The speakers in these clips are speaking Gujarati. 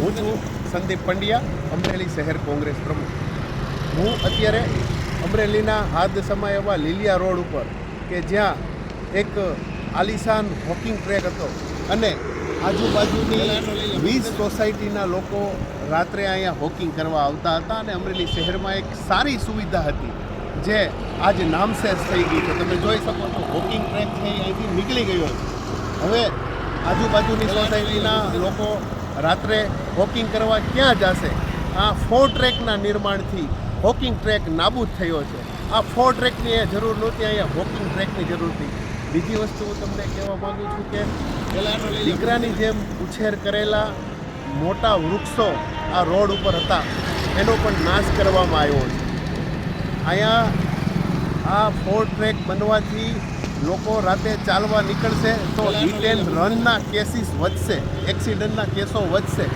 હું છું સંદીપ પંડ્યા અમરેલી શહેર કોંગ્રેસ પ્રમુખ. હું અત્યારે અમરેલીના હાદ સમય એવા લીલિયા રોડ ઉપર કે જ્યાં એક આલિશાન વોકિંગ ટ્રેક હતો અને આજુબાજુની વીસ સોસાયટીના લોકો રાત્રે અહીંયા હોકિંગ કરવા આવતા હતા અને અમરેલી શહેરમાં એક સારી સુવિધા હતી જે આજ નામશેષ થઈ ગઈ છે. તમે જોઈ શકો છો હોકિંગ ટ્રેક છે અહીંથી નીકળી ગયો છે. હવે આજુબાજુની સોસાયટીના લોકો રાત્રે વોકિંગ કરવા ક્યાં જશે? આ ફોર ટ્રેકના નિર્માણથી વોકિંગ ટ્રેક નાબૂદ થયો છે. આ ફોર ટ્રેકની એ જરૂર નહોતી, અહીંયા વોકિંગ ટ્રેકની જરૂર હતી. બીજી વસ્તુ હું તમને કહેવા માગું છું કે દીકરાની જેમ ઉછેર કરેલા મોટા વૃક્ષો આ રોડ ઉપર હતા. એનો પણ નાશ કરવામાં આવ્યો છે. અહીંયા આ ફોર ટ્રેક બનવાથી લોકો રાતે ચાલવા નીકળશે તો હિટ એન્ડ રનના કેસીસ વધશે, એક્સિડન્ટના કેસો વધશે.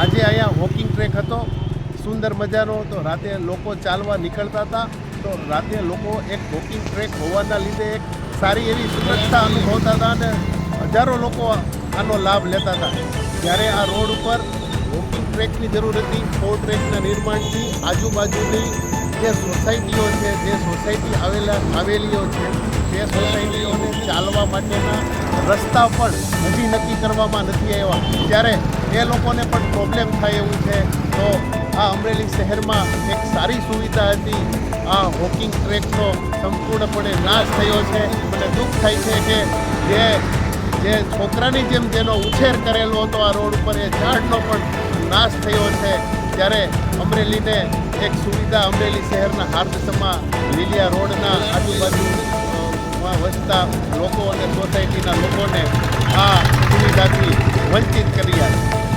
આજે અહીંયા વોકિંગ ટ્રેક હતો, સુંદર મજાનો તો રાતે લોકો ચાલવા નીકળતા હતા, તો રાતે લોકો એક વોકિંગ ટ્રેક હોવાના લીધે એક સારી એવી સુરક્ષા અનુભવતા હતા અને હજારો લોકો આનો લાભ લેતા હતા. જ્યારે આ રોડ ઉપર વોકિંગ ટ્રેકની જરૂર હતી ફોર ટ્રેકના નિર્માણથી આજુબાજુની જે સોસાયટીઓ છે, જે સોસાયટી આવેલા, આવેલીઓ છે તે સોસાયટીઓને ચાલવા માટેના રસ્તા પણ હજી નક્કી કરવામાં નથી આવ્યા. ત્યારે એ લોકોને પણ પ્રોબ્લેમ થાય એવું છે, તો આ અમરેલી શહેરમાં એક સારી સુવિધા હતી. આ વોકિંગ ટ્રેકનો સંપૂર્ણપણે નાશ થયો છે. મને દુઃખ થાય છે કે જે જે છોકરાની જેમ જેનો ઉછેર કરેલો હતો આ રોડ ઉપર એ ઝાડનો પણ નાશ થયો છે. ત્યારે અમરેલીને એક સુવિધા અમરેલી શહેરના હાર્દસમાં લીલિયા રોડના આજુબાજુ માં વસતા લોકો અને સોસાયટીના લોકોને આ સુવિધાથી વંચિત કર્યા છે